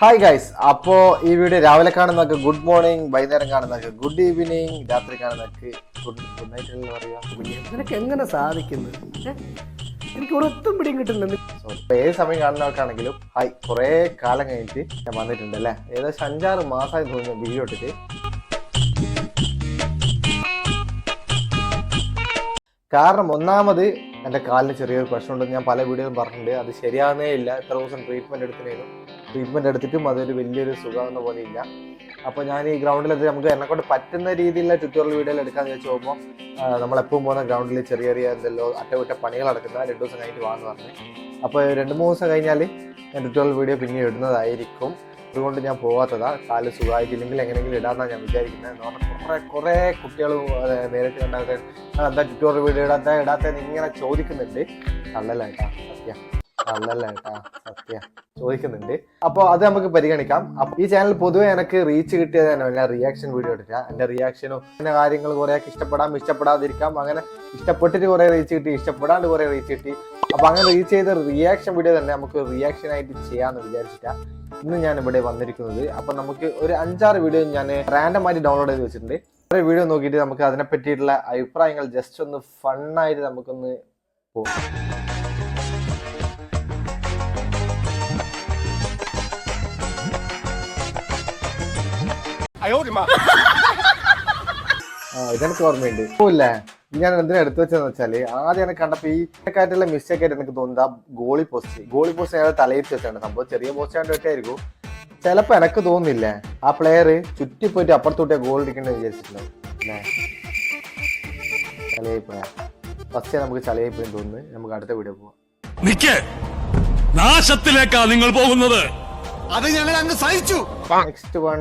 Hi guys അപ്പോ ഈ video രാവിലെ കാണുന്നവർക്ക് ഗുഡ് മോർണിംഗ് വൈകുന്നേരം കാണുന്നവർക്ക് ഗുഡ് ഈവനിങ് രാത്രി കാണുന്നവർക്ക് ഗുഡ് ഗുഡ് നൈറ്റ് എന്ന് പറയാം? നിനക്ക് എങ്ങനെ സാധിക്കുന്നു? എനിക്ക് ഒരൊത്തും പിടിയും കിട്ടുന്നുണ്ട് സോ ഇപ്പൊ ഏത് സമയം കാണുന്നവർക്കാണെങ്കിലും ഹായ് കുറേ കാലം കഴിഞ്ഞിട്ട് ഞാൻ വന്നിട്ടുണ്ട് അല്ലേ? ഏകദേശം അഞ്ചാറ് മാസമായി തോന്നുന്നു വീഡിയോ ഇട്ടിട്ട്. കാരണം ഒന്നാമത് എന്റെ കാലിന് ചെറിയൊരു പ്രശ്നമുണ്ടെന്ന് ഞാൻ പല വീഡിയോയിലും പറഞ്ഞിട്ടുണ്ട്. അത് ശരിയാകുന്നേ ഇല്ല. എത്ര ദിവസം ട്രീറ്റ്മെന്റ് എടുത്തിനേനും. ട്രീറ്റ്മെന്റ് എടുത്തിട്ടും അതൊരു വലിയൊരു സുഖമെന്ന പോലെ ഇല്ല. അപ്പോൾ ഞാൻ ഈ ഗ്രൗണ്ടിലെത്തി നമുക്ക് എന്നെക്കൊണ്ട് പറ്റുന്ന രീതിയിലുള്ള ട്യൂട്ടോറിയൽ വീഡിയോയിൽ എടുക്കാമെന്ന് വെച്ച് പോകുമ്പോൾ നമ്മളെപ്പോഴും പോകുന്ന ഗ്രൗണ്ടിൽ ചെറിയ ചെറിയ എന്തെല്ലോ അറ്റകുറ്റ പണികൾ നടക്കുന്ന രണ്ട് ദിവസം കഴിഞ്ഞിട്ട് വാന്ന് പറഞ്ഞു. അപ്പോൾ രണ്ട് മൂന്ന് ദിവസം കഴിഞ്ഞാൽ ഞാൻ ട്യൂട്ടോറിയൽ വീഡിയോ പിന്നെ ഇടുന്നതായിരിക്കും. അതുകൊണ്ട് ഞാൻ പോകാത്തതാ കാൽ സുഖമായിട്ടില്ലെങ്കിൽ എങ്ങനെയെങ്കിലും ഇടാന്നാണ് ഞാൻ വിചാരിക്കുന്നത് എന്ന് പറഞ്ഞാൽ കുറേ കുറേ കുട്ടികൾ നേരിട്ട് കണ്ടാൽ എന്താ ട്യൂട്ടോറിയൽ വീഡിയോ ഇടാത്ത ഇടാത്ത ഇങ്ങനെ ചോദിക്കുന്നുണ്ട്. നല്ലതായിട്ടാണ് സത്യം. കേട്ടാ? സത്യം. ചോദിക്കുന്നുണ്ട്. അപ്പോൾ അത് നമുക്ക് പരിഗണിക്കാം. അപ്പൊ ഈ ചാനൽ പൊതുവെ എനിക്ക് റീച്ച് കിട്ടിയത് തന്നെ റിയാക്ഷൻ വീഡിയോ എടുക്കുക എന്റെ റിയാക്ഷനും അങ്ങനെ കാര്യങ്ങൾ കുറേയൊക്കെ ഇഷ്ടപ്പെടാം ഇഷ്ടപ്പെടാതിരിക്കാം. അങ്ങനെ ഇഷ്ടപ്പെട്ടിട്ട് കുറേ റീച്ച് കിട്ടി ഇഷ്ടപ്പെടാണ്ട് കുറേ റീച്ച് കിട്ടി. അപ്പൊ അങ്ങനെ റീച്ച് ചെയ്ത റിയാക്ഷൻ വീഡിയോ തന്നെ നമുക്ക് റിയാക്ഷൻ ആയിട്ട് ചെയ്യാന്ന് വിചാരിച്ചിട്ടാ ഇന്ന് ഞാൻ ഇവിടെ വന്നിരിക്കുന്നത്. അപ്പൊ നമുക്ക് ഒരു അഞ്ചാറ് വീഡിയോ ഞാൻ റാൻഡം ആയിട്ട് ഡൗൺലോഡ് ചെയ്ത് വെച്ചിട്ടുണ്ട്. കുറേ വീഡിയോ നോക്കിയിട്ട് നമുക്ക് അതിനെ പറ്റിയിട്ടുള്ള അഭിപ്രായങ്ങൾ ജസ്റ്റ് ഒന്ന് ഫണ്ണായിട്ട് നമുക്കൊന്ന് പോകാം. ഇതെനിക്ക് ഓർമ്മയുണ്ട്. ഇല്ലേ ഞാൻ എന്തിനാ എടുത്തു വെച്ചതെന്ന് വെച്ചാൽ ആദ്യം എനിക്ക് കണ്ടപ്പോ ഈ ആയിട്ടുള്ള മിസ്റ്റേക്ക് ആയിട്ട് എനിക്ക് തോന്നുന്നത് ആ ഗോളി പോസ്റ്റ് ഗോളി പോസ്റ്റ് ഞാൻ തലയിട്ട് വെച്ചാണ്. സംഭവം ചെറിയ പോസ്റ്റ് ആയിട്ട് വെച്ചായിരിക്കും. ചിലപ്പോ എനക്ക് തോന്നുന്നില്ല ആ പ്ലെയർ ചുറ്റി പോയിട്ട് അപ്പുറത്തോട്ട് ഗോൾ അടിക്കണ്ടെന്ന് വിചാരിച്ചിട്ടുണ്ടാവും ചലയായി പോയാ ഫസ്റ്റ് നമുക്ക് ചലയായി പോയി തോന്നുന്നു. നമുക്ക് അടുത്ത വീഡിയോ പോവാം. നിക്ക് നാശത്തിലേക്കാ നിങ്ങൾ പോകുന്നത്. അത് ഞങ്ങൾ അങ്ങ് സഹിച്ചു. വൺ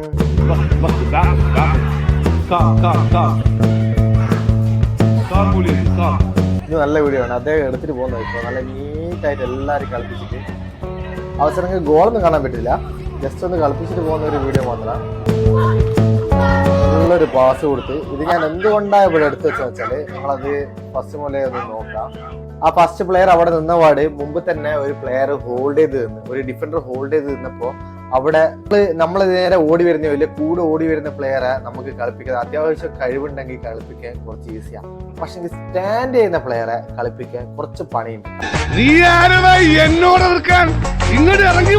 ഇത് നല്ല വീഡിയോ ആണ്. അദ്ദേഹം എടുത്തിട്ട് പോകുന്നത് ഇപ്പോൾ നല്ല നീറ്റായിട്ട് എല്ലാവരും കളിപ്പിച്ചിട്ട്. അവസരങ്ങൾ ഗോളൊന്നും കാണാൻ പറ്റില്ല. ജസ്റ്റ് ഒന്ന് കളിപ്പിച്ചിട്ട് പോകുന്ന ഒരു വീഡിയോ മാത്രമാണ് നല്ലൊരു പാസ് കൊടുത്ത്. ഇത് ഞാൻ എന്തുകൊണ്ടാണ് ഇവിടെ എടുത്തു വെച്ചാൽ നിങ്ങളത് ഫസ്റ്റ് മുതലേ ഒന്ന് നോക്കാം. ആ ഫസ്റ്റ് പ്ലെയർ അവിടെ നിന്ന നിന്നപാട് മുമ്പ് തന്നെ ഒരു പ്ലെയർ ഹോൾഡ് ചെയ്ത് നിന്ന് ഒരു ഡിഫൻഡർ ഹോൾഡ് ചെയ്ത് നിന്നപ്പോ അവിടെ നമ്മൾ നേരെ ഓടി വരുന്ന വലിയ കൂടെ ഓടി വരുന്ന പ്ലെയറെ നമുക്ക് കളിപ്പിക്കാൻ അത്യാവശ്യം കഴിവുണ്ടെങ്കിൽ കളിപ്പിക്കാൻ കുറച്ച് ഈസിയാണ് പക്ഷെ സ്റ്റാൻഡ് ചെയ്യുന്ന പ്ലെയറെ കളിപ്പിക്കാൻ കുറച്ച് പണിയുണ്ട്. എന്നോട് ഇങ്ങോട്ട് ഇറങ്ങി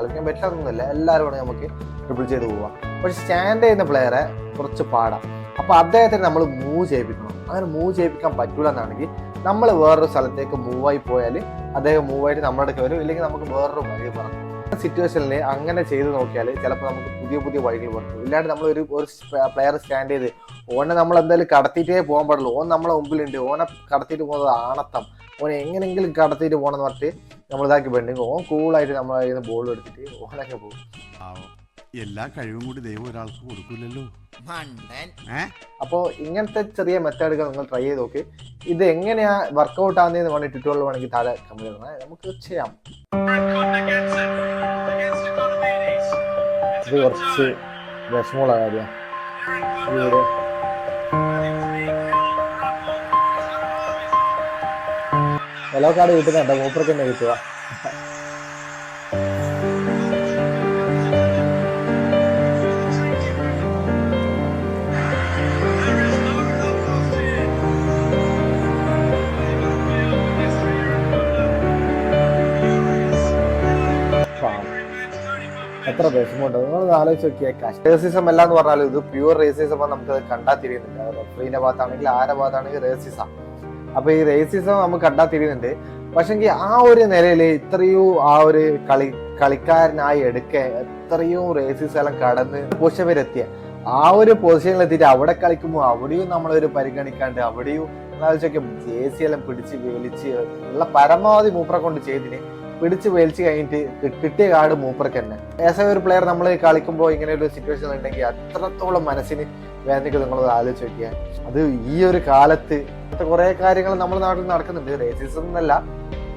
കളിക്കാൻ പറ്റാതൊന്നുമില്ല എല്ലാവരും കൂടെ നമുക്ക് ട്രിപ്പിൾ ചെയ്ത് പോവാം. പക്ഷെ സ്റ്റാൻഡ് ചെയ്യുന്ന പ്ലെയറെ കുറച്ച് പാടാം. അപ്പൊ അദ്ദേഹത്തിന് നമ്മൾ മൂവ് ചെയ്യിപ്പിക്കണം. അങ്ങനെ മൂവ് ചെയ്യിപ്പിക്കാൻ പറ്റൂല എന്നാണെങ്കിൽ നമ്മൾ വേറൊരു സ്ഥലത്തേക്ക് മൂവായി പോയാൽ അദ്ദേഹം മൂവായിട്ട് നമ്മുടെ അടുത്ത് വരും. ഇല്ലെങ്കിൽ നമുക്ക് വേറൊരു വഴി പറഞ്ഞു സിറ്റുവേഷനിൽ അങ്ങനെ ചെയ്ത് നോക്കിയാൽ ചിലപ്പോൾ നമുക്ക് പുതിയ പുതിയ വഴികൾ പറഞ്ഞു ഇല്ലാണ്ട് നമ്മൾ ഒരു ഒരു പ്ലെയർ സ്റ്റാൻഡ് ചെയ്ത് ഓനെ നമ്മൾ എന്തായാലും കടത്തിയിട്ടേ പോകാൻ പാടുള്ളൂ. ഓൻ നമ്മളെ മുമ്പിലുണ്ട്. ഓനെ കടത്തിയിട്ട് പോകുന്നത് ആണത്തം. ഓനെ എങ്ങനെയെങ്കിലും കടത്തിയിട്ട് പോകണമെന്ന് പറഞ്ഞിട്ട് നമ്മൾ ഇതാക്കി പെണ്ണെങ്കിൽ ഓൻ കൂളായിട്ട് നിന്ന് ബോൾ എടുത്തിട്ട് ഓനൊക്കെ പോകും. എല്ലാ കഴിവും കൂടി ദൈവം ഒരാൾക്ക് കൊടുക്കൂലല്ലോ. ഏ? അപ്പോൾ ഇങ്ങനത്തെ ചെറിയ മെത്തേഡുകൾ നിങ്ങൾ ട്രൈ ചെയ്ത് നോക്ക്. ഇത് എങ്ങനെയാ വർക്കൗട്ട് ആകുന്നതെന്ന് വേണമെങ്കിൽ ട്യൂട്ടോറിയൽ വേണമെങ്കിൽ താഴെ കമ്പനി നമുക്ക് ചെയ്യാം. ഇത് കുറച്ച് വിഷമമുള്ള കാര്യമാണ് യെല്ലോ കാർഡ് കിട്ടുന്നുണ്ട്? മൂപ്പർക്ക് തന്നെ കിട്ടുക എത്ര വിഷമമുണ്ട്. ആലോചിച്ച് നോക്കിയാൽ റേസിസം അല്ല എന്ന് പറഞ്ഞാൽ ഇത് പ്യൂർ റേസിസം നമുക്ക് കണ്ടാൽ തിരിയുന്നില്ല റഫറീന്റെ ഭാഗത്താണെങ്കിൽ ആരുടെ ഭാഗത്താണെങ്കിൽ റേസിസം അപ്പൊ ഈ റേസിസം നമുക്ക് കണ്ടാൽ തിരിയുന്നുണ്ട്. പക്ഷെങ്കിൽ ആ ഒരു നിലയിൽ ഇത്രയും ആ ഒരു കളി കളിക്കാരനായി എടുക്കാൻ എത്രയും റേസിസം എല്ലാം കടന്ന് പോഷവരെത്തിയ ആ ഒരു പൊസിഷനിൽ എത്തിയിട്ട് അവിടെ കളിക്കുമ്പോൾ അവിടെയും നമ്മളൊരു പരിഗണിക്കാണ്ട് അവിടെയും ആലോചിക്കും ജെ സി എല്ലാം പിടിച്ച് വേലിച്ച് ഉള്ള പരമാവധി മൂപ്പറെ കൊണ്ട് ചെയ്തിന് പിടിച്ച് വലിച്ച് കഴിഞ്ഞിട്ട് കിട്ടിയ കാർഡ് മൂപ്പർക്ക് തന്നെ. ഏസ ഒരു പ്ലെയർ നമ്മൾ കളിക്കുമ്പോൾ ഇങ്ങനെ ഒരു സിറ്റുവേഷൻ ഉണ്ടെങ്കിൽ അത്രത്തോളം മനസ്സിന് വേദനയ്ക്ക് നിങ്ങൾ ആലോചിച്ച് നോക്കിയാൽ അത് ഈ ഒരു കാലത്ത് ഇങ്ങനത്തെ കുറെ കാര്യങ്ങൾ നമ്മുടെ നാട്ടിൽ നടക്കുന്നുണ്ട്. റേസിസം എന്നല്ല.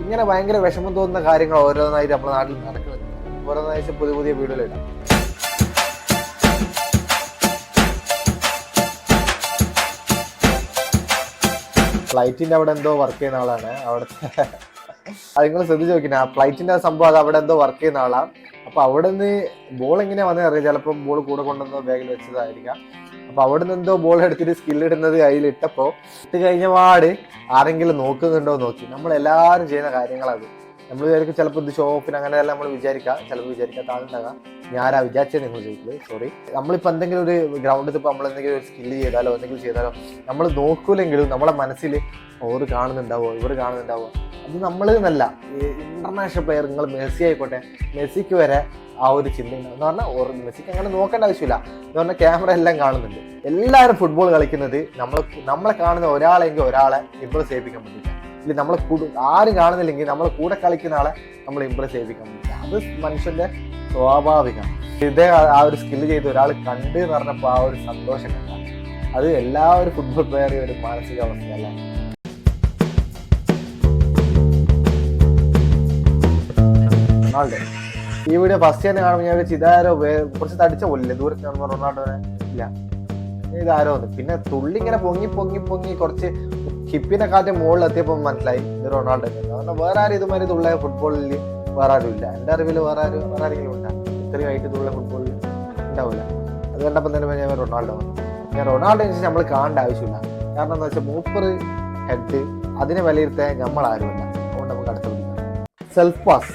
ഇങ്ങനെ ഭയങ്കര വിഷമം തോന്നുന്ന കാര്യങ്ങൾ ഓരോന്നായിട്ട് നമ്മുടെ നാട്ടിൽ നടക്കുന്നുണ്ട്. ഓരോന്നാഴ്ച പുതിയ പുതിയ വീടുകളിടാം. ഫ്ലൈറ്റിന്റെ അവിടെ എന്തോ വർക്ക് ചെയ്യുന്ന ആളാണ്. അവിടുത്തെ അത് നിങ്ങൾ ശ്രദ്ധിച്ച് ആ ഫ്ലൈറ്റിന്റെ സംഭവം അത് അവിടെ എന്തോ വർക്ക് ചെയ്യുന്ന ആളാ. അപ്പൊ അവിടെ നിന്ന് ബോൾ എങ്ങനെയാ വന്നത് അറിയാം ചിലപ്പോൾ ബോൾ കൂടെ കൊണ്ടുവന്ന ബാഗിൽ വെച്ചതായിരിക്കാം. അപ്പൊ അവിടെ നിന്ന് എന്തോ ബോൾ എടുത്തിട്ട് സ്കില്ല് ഇടുന്നത് കയ്യിൽ ഇട്ടപ്പോ ഇട്ട് കഴിഞ്ഞ പാട് ആരെങ്കിലും നോക്കുന്നുണ്ടോ നോക്കി. നമ്മൾ എല്ലാവരും ചെയ്യുന്ന കാര്യങ്ങളത് നമ്മൾ വിചാരിക്കും ചിലപ്പോൾ ഇത് ഷോ അങ്ങനെ അങ്ങനെയല്ല നമ്മൾ വിചാരിക്കാം. ചിലപ്പോൾ വിചാരിക്കാം താഴ്ന്നുണ്ടാകാം ഞാനാ വിചാരിച്ചത് നിങ്ങൾ ചോദിക്കുന്നത് സോറി നമ്മളിപ്പോൾ എന്തെങ്കിലും ഒരു ഗ്രൗണ്ടിൽ ഇപ്പോൾ നമ്മൾ എന്തെങ്കിലും ഒരു സ്കില്ല് ചെയ്താലോ എന്തെങ്കിലും ചെയ്താലോ നമ്മൾ നോക്കൂലെങ്കിലും നമ്മളെ മനസ്സിൽ ഓര് കാണുന്നുണ്ടാവോ? ഇവർ കാണുന്നുണ്ടാവോ? അത് നമ്മൾ എന്നല്ല ഇന്റർനാഷണൽ പ്ലെയർ നിങ്ങൾ മെസ്സി ആയിക്കോട്ടെ മെസ്സിക്ക് വരെ ആ ഒരു ചിന്ത എന്ന് പറഞ്ഞാൽ ഓർ മെസ്സിക്ക് അങ്ങനെ നോക്കേണ്ട ആവശ്യമില്ല. എന്ന് പറഞ്ഞാൽ ക്യാമറ എല്ലാം കാണുന്നുണ്ട്. എല്ലാവരും ഫുട്ബോൾ കളിക്കുന്നത് നമ്മൾ നമ്മളെ കാണുന്ന ഒരാളെങ്കിൽ ഒരാളെ ഇമ്പ്രസ് ചെയ്യിപ്പിക്കാൻ പറ്റില്ല. ഇല്ല നമ്മളെ കൂടെ ആരും കാണുന്നില്ലെങ്കിൽ നമ്മളെ കൂടെ കളിക്കുന്ന ആളെ നമ്മൾ ഇമ്പ്രസ് ചെയ്യിപ്പിക്കാൻ അത് മനുഷ്യന്റെ സ്വാഭാവികം. ഇതേ ആ- ഒരു സ്കില്ല് ചെയ്ത് ഒരാൾ കണ്ട് എന്ന് പറഞ്ഞപ്പോൾ ആ ഒരു സന്തോഷം കണ്ട. അത് എല്ലാ ഒരു ഫുട്ബോൾ പ്ലെയറും ഒരു മാനസികാവസ്ഥയല്ല റൊണാൾഡോ. ഈ വീഡിയോ ഫസ്റ്റ് തന്നെ കാണുമ്പോൾ ഞാൻ ചിതാരോ കുറച്ച് തടിച്ച പോലില്ലേ ദൂരത്ത് കാണുമ്പോൾ റൊണാൾഡോനെ. ഇല്ല. ഇതാരോ പിന്നെ തുള്ളി ഇങ്ങനെ പൊങ്ങി പൊങ്ങി പൊങ്ങി കുറച്ച് ഹിപ്പിനെ മുകളിൽ എത്തിയപ്പോൾ മനസ്സിലായി ഇത് റൊണാൾഡോ കാരണം വേറെ ആരും ഇതുമാതിരി തുള്ള ഫുട്ബോളിൽ വേറെ ആരും ഇല്ല. എന്റെ അറിവിൽ വേറെ ആരും വേറെ ആരെങ്കിലും ഉണ്ടാകും ഇത്രയും ആയിട്ട് തുള്ള ഫുട്ബോളിൽ ഉണ്ടാവില്ല. അത് കണ്ടപ്പോൾ തന്നെ ഞാൻ റൊണാൾഡോ വന്നു. ഞാൻ റൊണാൾഡോ വെച്ചാൽ നമ്മൾ കാണേണ്ട ആവശ്യമില്ല. കാരണം എന്താ വെച്ചാൽ മൂപ്പർ ഹെഡ് അതിനെ വിലയിരുത്താൻ നമ്മൾ ആരുമില്ല അതുകൊണ്ട് നമുക്ക് അടുത്ത സെൽഫ് പാസ്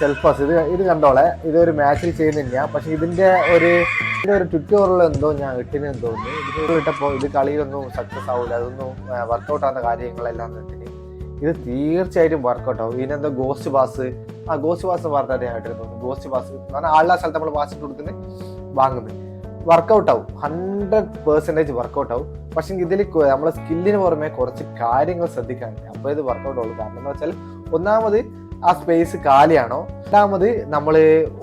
സെൽഫ് പാസ് ഇത് ഇത് കണ്ടോളെ. ഇതൊരു മാച്ചിൽ ചെയ്യുന്നില്ല പക്ഷെ ഇതിന്റെ ഒരു ഇതിന്റെ ഒരു ട്വിറ്ററിൽ എന്തോ ഞാൻ ഇട്ടിന് തോന്നുന്നു. ഇത് ഇട്ടപ്പോൾ ഇത് കളിയിലൊന്നും സക്സസ് ആവില്ല അതൊന്നും വർക്കൗട്ട് ആവുന്ന കാര്യങ്ങളെല്ലാം തന്നെ ഇത് തീർച്ചയായിട്ടും വർക്കൗട്ട് ആവും. ഇതിനെന്താ ഗോസ്റ്റ് പാസ് ആ ഗോസ്റ്റ് പാസ് വാർത്ത ഞാൻ തോന്നുന്നു. ഗോസ്റ്റ് പാസ് കാരണം ആളുടെ സ്ഥലത്ത് നമ്മൾ പാസ് കൊടുക്കുന്നത് വാങ്ങുന്നത്. വർക്കൗട്ട് ആവും. ഹൺഡ്രഡ് പെർസെന്റേജ് വർക്കൗട്ട് ആവും. പക്ഷെ ഇതിൽ നമ്മളെ സ്കില്ലിന് പുറമെ കുറച്ച് കാര്യങ്ങൾ ശ്രദ്ധിക്കാനുണ്ട്. അപ്പോൾ ഇത് വർക്കൗട്ട് ആവുള്ളൂ. കാരണം എന്ന് വെച്ചാൽ ഒന്നാമത് ആ സ്പേസ് കാലിയാണോ? രണ്ടാമത് നമ്മൾ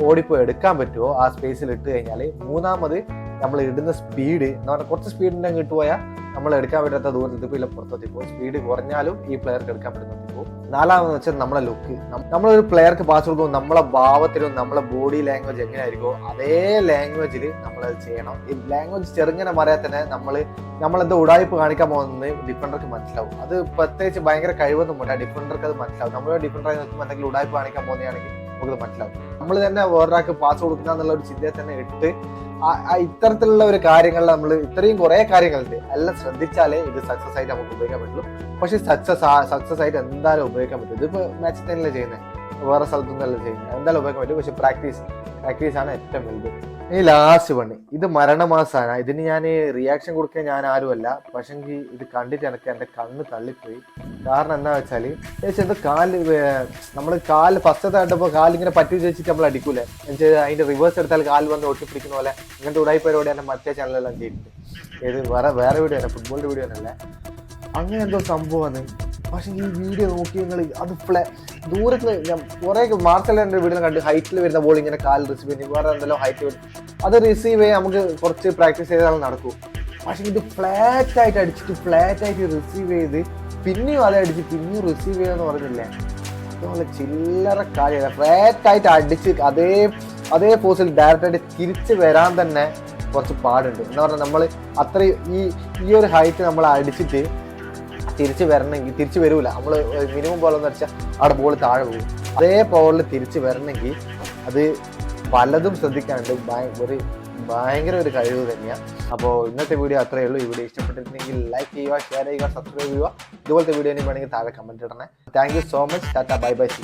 ഓടിപ്പോയി എടുക്കാൻ പറ്റുമോ? ആ സ്പേസിൽ ഇട്ട് കഴിഞ്ഞാൽ മൂന്നാമത് നമ്മൾ ഇടുന്ന സ്പീഡ് എന്ന് പറഞ്ഞാൽ കുറച്ച് സ്പീഡിന്റെ കിട്ടുപോയാൽ നമ്മൾ എടുക്കാൻ പറ്റാത്ത ദൂരത്തിൽ ഇപ്പോൾ ഇല്ല പുറത്തെത്തി പോകും സ്പീഡ് കുറഞ്ഞാലും ഈ പ്ലെയർക്ക് എടുക്കാൻ പറ്റുന്ന പോകും നാലാമെന്ന് വെച്ചാൽ നമ്മളെ ലുക്ക് നമ്മളൊരു പ്ലെയർക്ക് പാസ് കൊടുക്കുമ്പോൾ നമ്മളെ ഭാവത്തിലും നമ്മളെ ബോഡി ലാംഗ്വേജ് എങ്ങനെയായിരിക്കും അതേ ലാംഗ്വേജിൽ നമ്മളത് ചെയ്യണം. ഈ ലാംഗ്വേജ് ചെറുങ്ങനെ പറയാൻ തന്നെ നമ്മൾ നമ്മളെന്തോ ഉടായ്പ് കാണിക്കാൻ പോകുന്നത് ഡിഫൻഡർക്ക് മനസ്സിലാവും. അത് പ്രത്യേകിച്ച് ഭയങ്കര കഴിവൊന്നും പോലെ ഡിഫൻഡർക്ക് അത് മനസ്സിലാവും. നമ്മൾ ഡിഫൻഡറായി നിൽക്കുമ്പോൾ എന്തെങ്കിലും ഉടായ്പ് കാണിക്കാൻ പോകുന്നതാണെങ്കിൽ നമുക്കത് മനസ്സിലാവും. നമ്മൾ തന്നെ വേറൊരാൾക്ക് പാസ് കൊടുക്കുന്ന എന്നുള്ള ഒരു ചിന്തയെ തന്നെ ഇട്ട് ഇത്തരത്തിലുള്ള ഒരു കാര്യങ്ങളിൽ നമ്മൾ ഇത്രയും കുറെ കാര്യങ്ങളുണ്ട്. എല്ലാം ശ്രദ്ധിച്ചാലേ ഇത് സക്സസ് ആയിട്ട് നമുക്ക് ഉപയോഗിക്കാൻ പറ്റുള്ളൂ. പക്ഷെ സക്സസ് സക്സസ് ആയിട്ട് എന്തായാലും ഉപയോഗിക്കാൻ പറ്റും. ഇതിപ്പോ മാച്ച് തന്നെയല്ലേ ചെയ്യുന്നത് വേറെ സ്ഥലത്തൊന്നല്ല ചെയ്യുന്നത് എന്തായാലും ഉപയോഗിക്കാൻ പറ്റും. പക്ഷെ പ്രാക്ടീസ് പ്രാക്ടീസ് ആണ് ഏറ്റവും വലുത്. ഇനി ലാസ്റ്റ് പണി. ഇത് മരണമാസാണ്. ഇതിന് ഞാൻ റിയാക്ഷൻ കൊടുക്കാൻ ഞാൻ ആരുമല്ല. പക്ഷെങ്കിൽ ഇത് കണ്ടിട്ട് എനിക്ക് എന്റെ കണ്ണ് തള്ളിപ്പോയി. കാരണം എന്താ വെച്ചാൽ എന്തോ കാൽ നമ്മൾ കാൽ ഫസ്റ്റത്തെ കണ്ടപ്പോൾ കാലിങ്ങനെ പറ്റി ചേച്ചിട്ട് നമ്മൾ അടിക്കൂലേ? എന്നുവെച്ചാൽ അതിന്റെ റിവേഴ്സ് എടുത്താൽ കാൽ വന്ന് ഒട്ടിപ്പിടിക്കുന്ന പോലെ ഇങ്ങനത്തെ ഉടായി പരിപാടി എന്റെ മറ്റേ ചാനലെല്ലാം ചെയ്തിട്ടുണ്ട് ഏത് വേറെ വേറെ വീഡിയോ ആണ് ഫുട്ബോളിന്റെ വീഡിയോ തന്നെ അങ്ങനെ എന്തോ സംഭവമാണ് പക്ഷെ ഈ വീഡിയോ നോക്കി നിങ്ങൾ അത് ഫ്ലേ ദൂരത്ത് ഞാൻ കുറെ എന്റെ വീഡിയോ കണ്ട് ഹൈറ്റിൽ വരുന്ന ബോൾ ഇങ്ങനെ കാൽ റിസീവ് ചെയ്യും വേറെ എന്തെല്ലാം ഹൈറ്റ് വരും. അത് റിസീവ് ചെയ്യാൻ നമുക്ക് കുറച്ച് പ്രാക്ടീസ് ചെയ്താൽ നടക്കൂ. പക്ഷെ ഇത് ഫ്ലാറ്റ് ആയിട്ട് അടിച്ചിട്ട് ഫ്ലാറ്റ് ആയിട്ട് റിസീവ് ചെയ്ത് പിന്നെയും അത് അടിച്ച് പിന്നെയും റിസീവ് ചെയ്യാന്ന് പറഞ്ഞില്ലേ? അതുപോലെ ചില്ലറ കാര്യമല്ല. ഫ്ലാറ്റ് ആയിട്ട് അടിച്ച് അതേ അതേ പോസിൽ ഡയറക്റ്റ് ആയിട്ട് തിരിച്ച് വരാൻ തന്നെ കുറച്ച് പാടുണ്ട്. എന്ന് പറഞ്ഞാൽ നമ്മൾ അത്രയും ഈ ഈ ഒരു ഹൈറ്റ് നമ്മൾ അടിച്ചിട്ട് തിരിച്ച് വരണമെങ്കിൽ തിരിച്ച് വരൂല. നമ്മൾ മിനിമം പോലെ എന്ന് വെച്ചാൽ അവിടെ ബോൾ താഴെ പോകും. അതേ പവറിൽ തിരിച്ച് വരണമെങ്കിൽ അത് പലതും ശ്രദ്ധിക്കാനുണ്ട്. ഒരു ഭയങ്കര ഒരു കഴിവ് തന്നെയാണ് അപ്പോൾ ഇന്നത്തെ വീഡിയോ അത്രയേ ഉള്ളൂ. വീഡിയോ ഇഷ്ടപ്പെട്ടിട്ടുണ്ടെങ്കിൽ ലൈക്ക് ചെയ്യുക ഷെയർ ചെയ്യുക സബ്സ്ക്രൈബ് ചെയ്യുക. ഇതുപോലത്തെ വീഡിയോ വേണമെങ്കിൽ താഴെ കമന്റ് ഇടണേ. Thank you so much tata bye bye see